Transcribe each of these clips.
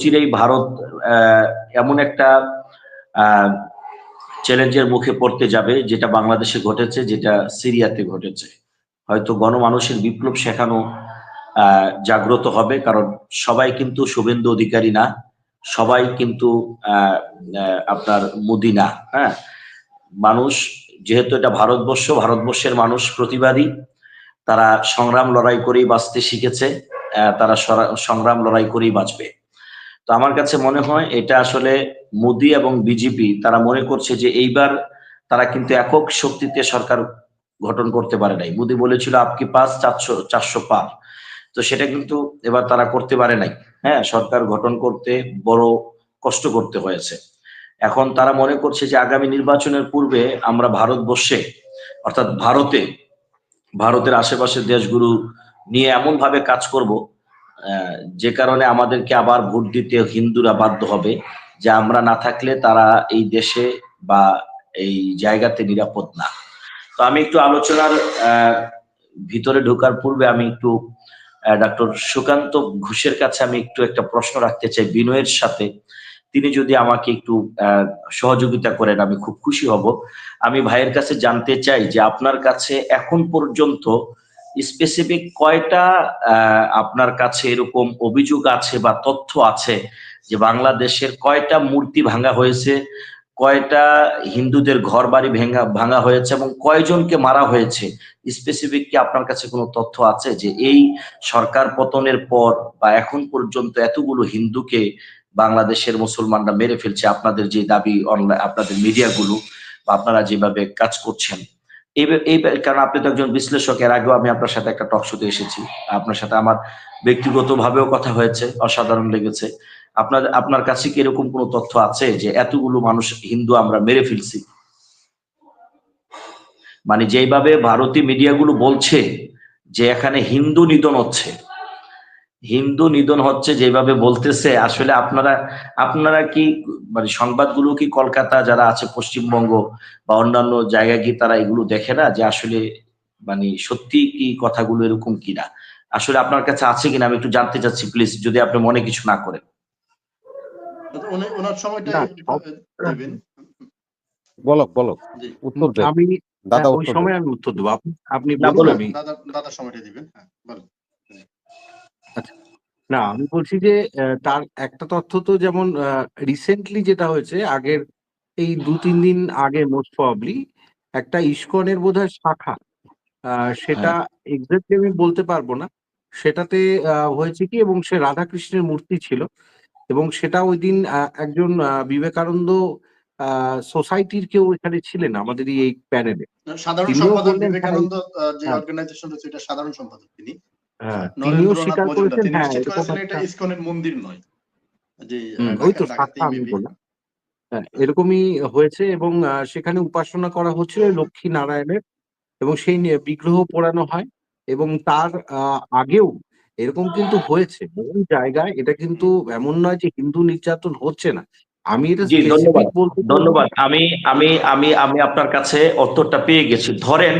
চিরেই ভারত এমন একটা চ্যালেঞ্জের মুখে পড়তে যাবে, যেটা বাংলাদেশে ঘটেছে, যেটা সিরিয়াতে ঘটেছে। হয়তো গণমানুষের বিপ্লব শেখানো জাগ্রত হবে, কারণ সবাই কিন্তু শুভেন্দু অধিকারী না, সবাই কিন্তু আপনার মোদি না হ্যাঁ? মানুষ, যেহেতু এটা ভারতবর্ষ, ভারতবর্ষের মানুষ প্রতিবাদী, তারা সংগ্রাম লড়াই করেই বাঁচতে শিখেছে তারা সংগ্রাম লড়াই করেই বাঁচবে। তো আমার কাছে মনে হয় এটা আসলে মোদি এবং বিজেপি, তারা মনে করছে যে এইবার তারা কিন্তু একক শক্তিতে সরকার গঠন করতে পারে নাই। মোদি বলেছিল আপকি পাস চারশো চারশো পার। তো সেটা কিন্তু এবার তারা করতে পারে নাই। হ্যাঁ সরকার গঠন করতে বড় কষ্ট করতে হয়েছে। এখন তারা মনে করছে যে আগামী নির্বাচনের পূর্বে আমরা ভারতবর্ষে, অর্থাৎ ভারতে, ভারতের আশেপাশের দেশগুলো নিয়ে এমন ভাবে কাজ করব যে কারণে আমাদেরকে আবার ভোট দিতে হিন্দুরা বাধ্য হবে যে আমরা না থাকলে তারা এই দেশে বা এই জায়গাতে নিরাপদ না। তো আমি একটু আলোচনার আহ, ভিতরে ঢোকার পূর্বে আমি একটু ডক্টর সুকান্ত ঘোষের কাছে আমি একটু একটা প্রশ্ন রাখতে চাই বিনয়ের সাথে। তিনি যদি আমাকে একটু আহ, সহযোগিতা করেন আমি খুব খুশি হব। আমি ভাইয়ের কাছে জানতে চাই যে আপনার কাছে এখন পর্যন্ত স্পেসিফিক কয়টা আপনার কাছে এরকম অভিযোগ আছে বা তথ্য আছে যে বাংলাদেশের কয়টা মূর্তি ভাঙা হয়েছে, কয়টা হিন্দুদের ঘর বাড়ি ভেঙা, ভাঙা হয়েছে এবং কয়জনকে মারা হয়েছে? স্পেসিফিক কি আপনার কাছে কোনো তথ্য আছে যে এই সরকার পতনের পর বা এখন পর্যন্ত এতগুলো হিন্দুকে বাংলাদেশের মুসলমানরা মেরে ফেলছে? আপনাদের যে দাবি অনলাইন আপনাদের মিডিয়াগুলো বা আপনারা যেভাবে কাজ করছেন এই কারণ আপনি তো একজন বিশ্লেষক, এর আগেও আমি আপনার সাথে একটা টক শোতে এসেছি। আপনার সাথে আমার ব্যক্তিগত ভাবেও কথা হয়েছে, অসাধারণ লেগেছে। আপনার আপনার কাছে কি এরকম কোনো তথ্য আছে যে এতগুলো মানুষ হিন্দু আমরা মেরে ফেলছি? মানে যেইভাবে ভারতীয় মিডিয়াগুলো বলছে যে এখানে হিন্দু নিধন হচ্ছে হিন্দু নিধন হচ্ছে যেভাবে বলতেছে আসলে আপনারা আপনারা কি মানে সংবাদগুলো কি কলকাতা যারা আছে পশ্চিমবঙ্গ বা অন্যান্য জায়গায় কি তারা এগুলো দেখে না যে আসলে মানে সত্যি কি কথাগুলো এরকম কিনা? আসলে আপনার কাছে আছে কিনা? আমি একটু জানতে চাচ্ছি প্লিজ যদি আপনি মনে কিছু না করেন। ওনার সময়টা বলক বলক। উত্তর আমি দাদা হ্যাঁ, ওই উত্তর সময় আমি উত্তর দেবো। আপনি- আপনি বলুন বলুন। আমি দাদা দাদা সময়টা দিবেন হ্যাঁ বলেন। না আমি বলছি যে তার একটা তথ্য তো যেমন রিসেন্টলি যেটা হয়েছে আগের এই দু তিন দিন আগে মোস্ট প্রবাবলি একটা ইস্কনের বোধহয় শাখা আহ, সেটা এক্স্যাক্টলি আমি বলতে পারব না। সেটাতে আহ, হয়েছে কি এবং সে রাধাকৃষ্ণের মূর্তি ছিল এবং সেটা ওই দিন আহ, একজন আহ, বিবেকানন্দ সোসাইটির কেউ এখানে ছিলেন আমাদের এই প্যানেলে সাধারণ সম্পাদক বিবেকানন্দ যে হ্যাঁ। অর্গানাইজেশন রয়েছে এটা সাধারণ সম্পাদক তিনি। হ্যাঁ, তিনিও স্বীকার করেছেন হ্যাঁ এরকম করেছেন এটা ইসকনের মন্দির নয়। যে ওই তো ঢাকা- শাখা ঢাকাতেই আমি বললাম। হ্যাঁ, এরকমই হয়েছে এবং সেখানে উপাসনা করা হচ্ছিল লক্ষ্মী নারায়ণের এবং সেই নিয়ে বিগ্রহ পোড়ানো হয় এবং তার আহ, আগেও এরকম কিন্তু হয়েছে। বহু জায়গায় এটা কিন্তু এমন নয় যে হিন্দু নির্যাতন হচ্ছে না। আমি এটা ধন্যবাদ। ধন্যবাদ। আমি আমি আমি আমি আপনার কাছে উত্তরটা পেয়ে গেছি। ধরেন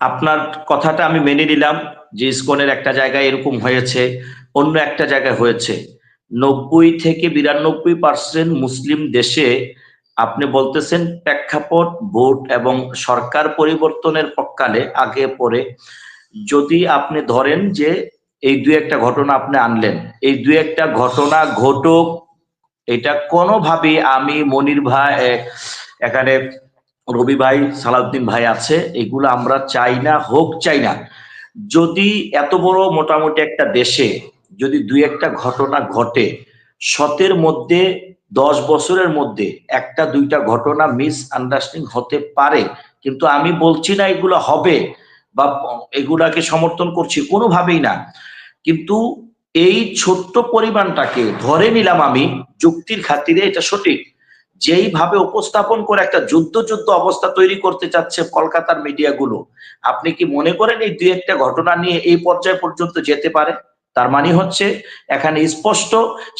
আপনার কথাটা আমি মেনে নিলাম। যে ইসকনের একটা জায়গায় এরকম হয়েছে, অন্য একটা জায়গায় হয়েছে। নব্বই থেকে বিরানব্বই পার্সেন্ট মুসলিম দেশে আপনি বলতেছেন প্রেক্ষাপট, ভোট এবং সরকার পরিবর্তনের পক্ষকালে আগে পরে। যদি আপনি ধরেন যে এই দুই একটা ঘটনা আপনি আনলেন, এই দুই একটা ঘটনা ঘটুক, এটা কোনোভাবেই আমি, মনির ভাই এখানে রবি ভাই, সালাউদ্দিন ভাই আছে, এগুলো আমরা চাই না, হোক চাই না। যদি এত বড় মোটামুটি একটা দেশে যদি দুই একটা ঘটনা ঘটে, শতের মধ্যে, দশ বছরের মধ্যে একটা দুইটা ঘটনা মিস আন্ডারস্ট্যান্ডিং হতে পারে, কিন্তু আমি বলছি না এগুলো হবে বা এগুলাকে সমর্থন করছি কোনোভাবেই না। কিন্তু এই ছোট্ট পরিমাণটাকে ধরে নিলাম আমি যুক্তির খাতিরে এটা সঠিক। যেইভাবে উপস্থাপন করে একটা যুদ্ধ যুদ্ধ অবস্থা তৈরি করতে চাচ্ছে কলকাতার মিডিয়াগুলো, আপনি কি মনে করেন এই দুই একটা ঘটনা নিয়ে এই পর্যায় পর্যন্ত যেতে পারে? তার মানে হচ্ছে, এখানে স্পষ্ট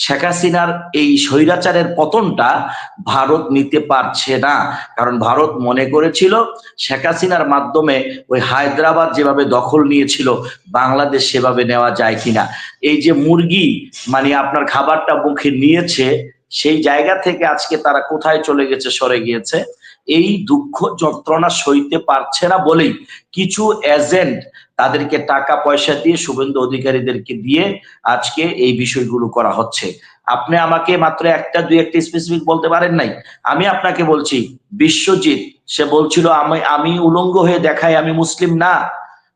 শেখ হাসিনার এই স্বৈরাচারের পতনটা ভারত নিতে পারছে না। কারণ ভারত মনে করেছিল, শেখ হাসিনার মাধ্যমে ওই হায়দ্রাবাদ যেভাবে দখল নিয়েছিল, বাংলাদেশ সেভাবে নেওয়া যায় কিনা। এই যে মুরগি মানে আপনার খাবারটা মুখে নিয়েছে সেই জায়গা থেকে আজকে তারা কোথায় চলে গেছে, সরে গিয়েছে, এই দুঃখ যন্ত্রণা সইতে পারছে না বলেই কিছু এজেন্ট তাদেরকে টাকা পয়সা দিয়ে শুভেন্দু অধিকারীদেরকে দিয়ে আজকে এই বিষয়গুলো করা হচ্ছে। আপনি আমাকে মাত্র একটা, দুই একটা স্পেসিফিক বলতে পারেন নাই? আমি আপনাকে বলছি, বিশ্বজিৎ, সে বলছিল, আমি আমি উলঙ্গ হয়ে দেখাই, আমি মুসলিম না।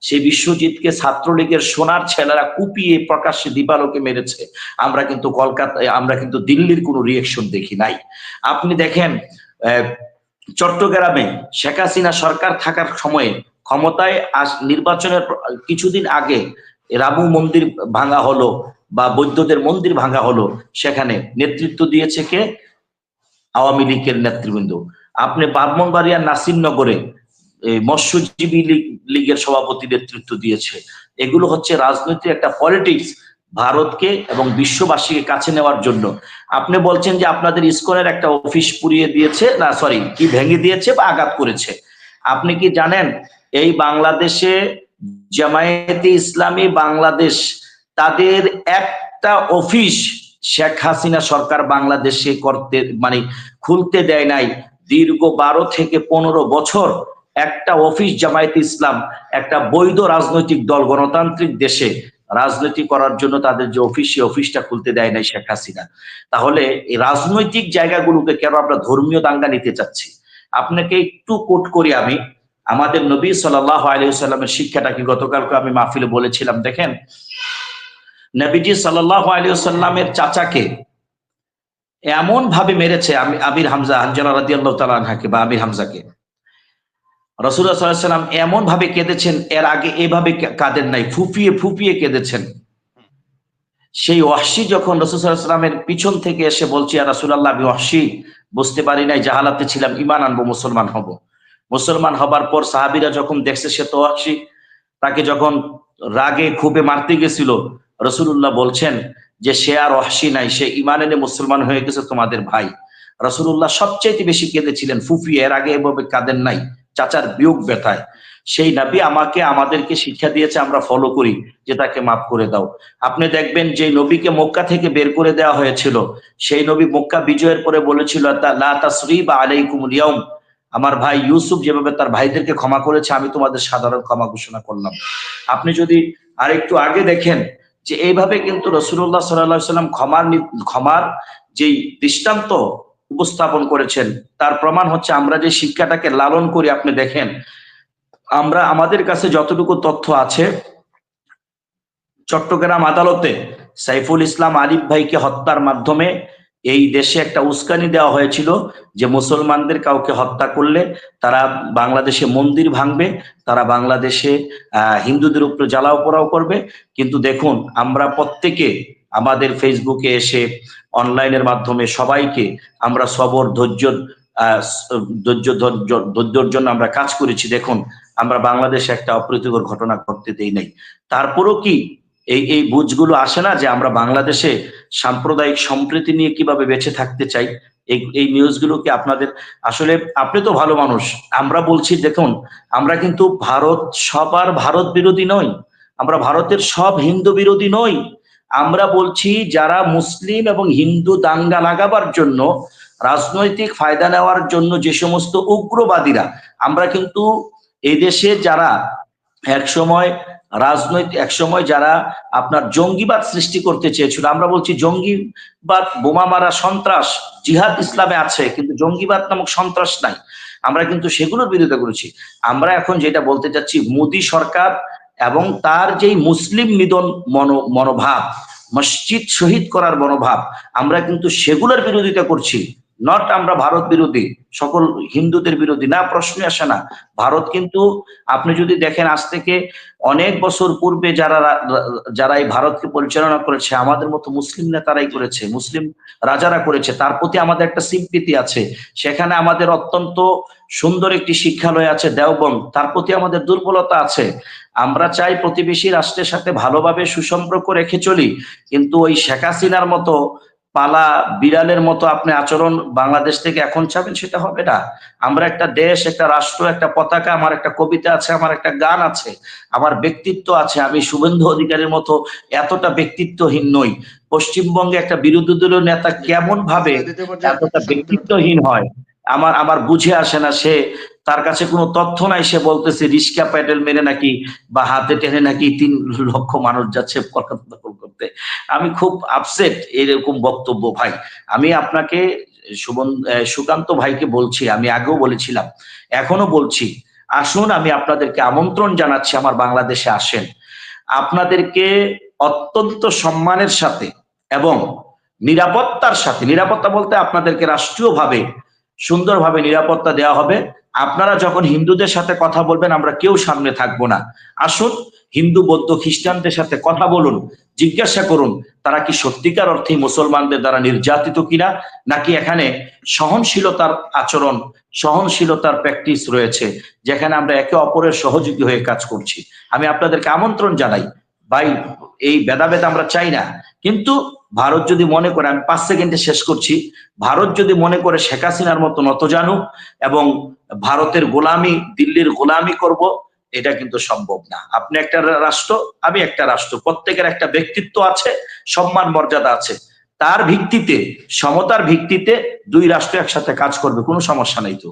সেই বিশ্বজিৎকে ছাত্রলীগের সোনার ছেলেরা কুপিয়ে প্রকাশ্যে দিবালোকে মেরেছে। আমরা কিন্তু কলকাতায়, আমরা কিন্তু দিল্লির কোনো রিয়েকশন দেখি নাই। আপনি দেখেন চট্টগ্রামে শেখ হাসিনা সরকার থাকার সময়ে ক্ষমতায় আস, নির্বাচনের কিছুদিন আগে রামু মন্দির ভাঙা হলো বা বৌদ্ধদের মন্দির ভাঙা হলো, সেখানে নেতৃত্ব দিয়েছে কে? আওয়ামী লীগের নেতৃবৃন্দ। আপনি ব্রাহ্মণবাড়িয়ার নাসিরনগরে মৎস্যজীবী লীগ, লীগের সভাপতি নেতৃত্ব দিয়েছে। এগুলো হচ্ছে রাজনৈতিক একটা পলিটিক্স ভারতকে এবং বিশ্ববাসীকে কাছে নেওয়ার জন্য। আপনি বলছেন যে আপনাদের ইসকনের একটা অফিস পুড়িয়ে দিয়েছে, না সরি কি ভেঙে দিয়েছে বা আঘাত করেছে? আপনি কি জানেন, এই বাংলাদেশে জামায়াতে ইসলামী বাংলাদেশ, তাদের একটা অফিস শেখ হাসিনা সরকার বাংলাদেশে করতে মানে খুলতে দেয় নাই। দীর্ঘ বারো থেকে পনেরো বছর একটা অফিস জামায়াতে ইসলাম, একটা বৈধ রাজনৈতিক দল গণতান্ত্রিক দেশে রাজনীতি করার জন্য তাদের যে অফিস, সেই অফিসটা খুলতে দেয় নাই শেখ হাসিনা। তাহলে এই রাজনৈতিক জায়গাগুলোকে কেন আমরা ধর্মীয় দাঙ্গা নিতে চাচ্ছি? আপনাকে একটু কোট করি আমি। আমাদের নবী সাল্লাহ আলহিসাল্লামের শিক্ষাটা কি? গতকালকে আমি মাহফিলে বলেছিলাম, দেখেন। নবীজি সাল্লাহ আলহিসাল্লামের চাচাকে এমন ভাবে মেরেছে আমি আমির হামজা হানজালা রাদি আল্লাহ তালাকে বা আমির হামজাকে। রসুল্লাহ সাল্লাম এমন ভাবে কেঁদেছেন, এর আগে এভাবে কা- কাঁদেন নাই, ফুপিয়ে ফুপিয়ে কেঁদেছেন। সেই ওয়াহশি যখন রসুলামের পিছন থেকে এসে বলছি আর রাসুলাল্লাহ, আমি ওয়াহশি, বুঝতে পারি নাই, জাহালাতে ছিলাম ইমান আনব, মুসলমান হব। মুসলমান হবার পর সাহাবিরা যখন দেখছে সে তো ওয়াহশি, তাকে যখন রাগে খুবে মারতে গেছিল রসুল্লাহ বলছেন যে, সে আর ওয়াহশি নাই, সে ইমান এনে মুসলমান হয়ে গেছে তোমাদের ভাই। রসুল্লাহ সবচেয়ে বেশি কেঁদেছিলেন ফুফিয়ে এর আগে এভাবে কাঁদেন নাই। চাচার বিয়োগ ব্যথায়। সেই নাবি আমাকে, আমাদেরকে শিক্ষা দিয়েছে, আমরা ফলো করি যে তাকে মাফ করে দাও। আপনি দেখবেন যে নবীকে মক্কা থেকে বের করে দেওয়া হয়েছিল। সেই নবী মক্কা বিজয়ের পরে বলেছিল লা ইয়াউম আমার ভাই ইউসুফ যেভাবে তার ভাইদেরকে ক্ষমা করেছে, আমি তোমাদের সাধারণ ক্ষমা ঘোষণা করলাম। আপনি যদি আরেকটু আগে দেখেন যে এইভাবে কিন্তু রসুল্লাহ সাল্লাহ সাল্লাম ক্ষমার ক্ষমার যেই দৃষ্টান্ত উপস্থাপন করেছেন। তার প্রমাণ হচ্ছে আমরা যে শিক্ষাটাকে লালন করি, আপনি দেখেন, আমরা আমাদের কাছে যতটুকু তথ্য আছে, চট্টগ্রাম আদালতে সাইফুল ইসলাম আলিফ ভাইকে হত্যার মাধ্যমে এই দেশে একটা উস্কানি দেওয়া হয়েছিল যে মুসলমানদের কাউকে হত্যা করলে তারা বাংলাদেশে মন্দির ভাঙবে, তারা বাংলাদেশে, আহ, হিন্দুদের উপরে জ্বালাও পোড়াও করবে। কিন্তু দেখুন, আমরা প্রত্যেকে আমাদের ফেসবুকে এসে অনলাইনের মাধ্যমে সবাইকে আমরা সবর, ধৈর্য ধৈর্য, ধৈর্য- ধৈর্যর জন্য আমরা কাজ করেছি। দেখুন, আমরা বাংলাদেশে একটা অপ্রীতিকর ঘটনা ঘটতে দেই নাই। তারপরও কি এই এই বুঝগুলো আসে না যে আমরা বাংলাদেশে সাম্প্রদায়িক সম্প্রীতি নিয়ে কীভাবে বেঁচে থাকতে চাই? এই এই নিউজগুলো কি আপনাদের? আসলে আপনি তো ভালো মানুষ। আমরা বলছি, দেখুন, আমরা কিন্তু ভারত সবার ভারত বিরোধী নই। আমরা ভারতের সব হিন্দু বিরোধী নই। আমরা বলছি যারা মুসলিম এবং হিন্দু দাঙ্গা লাগাবার জন্য, রাজনৈতিক ফায়দা নেওয়ার জন্য যে সমস্ত উগ্রবাদীরা, আমরা কিন্তু এই দেশে যারা একসময় রাজনৈতিক একসময় যারা আপনার জঙ্গিবাদ সৃষ্টি করতে চেয়েছিল, আমরা বলছি জঙ্গিবাদ, বোমা মারা সন্ত্রাস, জিহাদ ইসলামে আছে, কিন্তু জঙ্গিবাদ নামক সন্ত্রাস নাই। আমরা কিন্তু সেগুলোর বিরোধিতা করেছি। আমরা এখন যেটা বলতে চাচ্ছি, মোদী সরকার এবং তার যেই মুসলিম নিধন মনো, মনোভাব, মসজিদ শহীদ করার মনোভাব, আমরা কিন্তু সেগুলোর বিরোধিতা করছি। নট আমরা ভারত বিরোধী, সকল হিন্দুদের বিরোধী, না প্রশ্নই আসে না। ভারত কিন্তু, আপনি যদি দেখেন আজ থেকে অনেক বছর পূর্বে যারা যারা এই ভারতকে পরিচালনা করেছে, আমাদের মতো মুসলিম নেতারাই করেছে, মুসলিম রাজারা করেছে, তার প্রতি আমাদের একটা স্বীকৃতি আছে। সেখানে আমাদের অত্যন্ত সুন্দর একটি শিক্ষালয় আছে দেওবন তার প্রতি আমাদের দুর্বলতা আছে। আমরা চাই প্রতিবেশী রাষ্ট্রের সাথে ভালোভাবে সুসম্পর্ক রেখে চলি, কিন্তু ওই শেখ হাসিনার মতো পালা বিড়ালের মতো আপনি আচরণ বাংলাদেশ থেকে এখন চাবেন সেটা হবে না। আমরা একটা দেশ একটা রাষ্ট্র একটা পতাকা আমার একটা কবিতা আছে আমার একটা গান আছে আমার ব্যক্তিত্ব আছে আমি শুভেন্দু অধিকারীর মতো এতটা ব্যক্তিত্বহীন নই। পশ্চিমবঙ্গে একটা বিরোধী দলীয় নেতা কেমন ভাবে এতটা। ব্যক্তিত্বহীন হয়? আমার আমার বুঝে আসে না সে। তার কাছে কোনো তথ্য নাই, সে বলতেছে, রিস্কা প্যাডেল মেরে নাকি বা হাতে টেনে নাকি তিন লক্ষ মানুষ যাচ্ছে কলকাতা দখল করতে। আমি খুব আপসেট এরকম বক্তব্য, ভাই। আমি আপনাকে সুবন সুকান্ত ভাইকে বলছি, আমি আগেও বলেছিলাম, এখনও বলছি, আসুন আমি আপনাদেরকে আমন্ত্রণ জানাচ্ছি, আমার বাংলাদেশে আসেন। আপনাদেরকে অত্যন্ত সম্মানের সাথে এবং নিরাপত্তার সাথে, নিরাপত্তা বলতে আপনাদেরকে রাষ্ট্রীয়ভাবে সুন্দরভাবে নিরাপত্তা দেওয়া হবে। আপনারা যখন হিন্দুদের সাথে কথা বলবেন, আমরা কেউ সামনে থাকব না। আসুন, হিন্দু, বৌদ্ধ, খ্রিস্টানদের সাথে কথা বলুন, জিজ্ঞাসা করুন, তারা কি সত্যিকার অর্থে মুসলমানদের দ্বারা নির্যাতিত কিনা? নাকি এখানে সহনশীলতার আচরণ, সহনশীলতার প্র্যাকটিস রয়েছে, যেখানে আমরা একে অপরের সহযোগী হয়ে কাজ করছি? আমি আপনাদেরকে আমন্ত্রণ জানাই ভাই, এই ভেদাভেদ আমরা চাই না। কিন্তু ভারত যদি মনে করে, আমি পাঁচ সেকেন্ডে শেষ করছি, ভারত যদি মনে করে শেখ হাসিনার মতো নত জানু এবং ভারতের গোলামি, দিল্লির গোলামি করব, এটা কিন্তু সম্ভব না। আপনি একটা রাষ্ট্র, আমি একটা রাষ্ট্র, প্রত্যেকের একটা ব্যক্তিত্ব আছে, সম্মান, মর্যাদা আছে। তার ভিত্তিতে, সমতার ভিত্তিতে দুই রাষ্ট্র একসাথে কাজ করবে, কোনো সমস্যা নাই তো।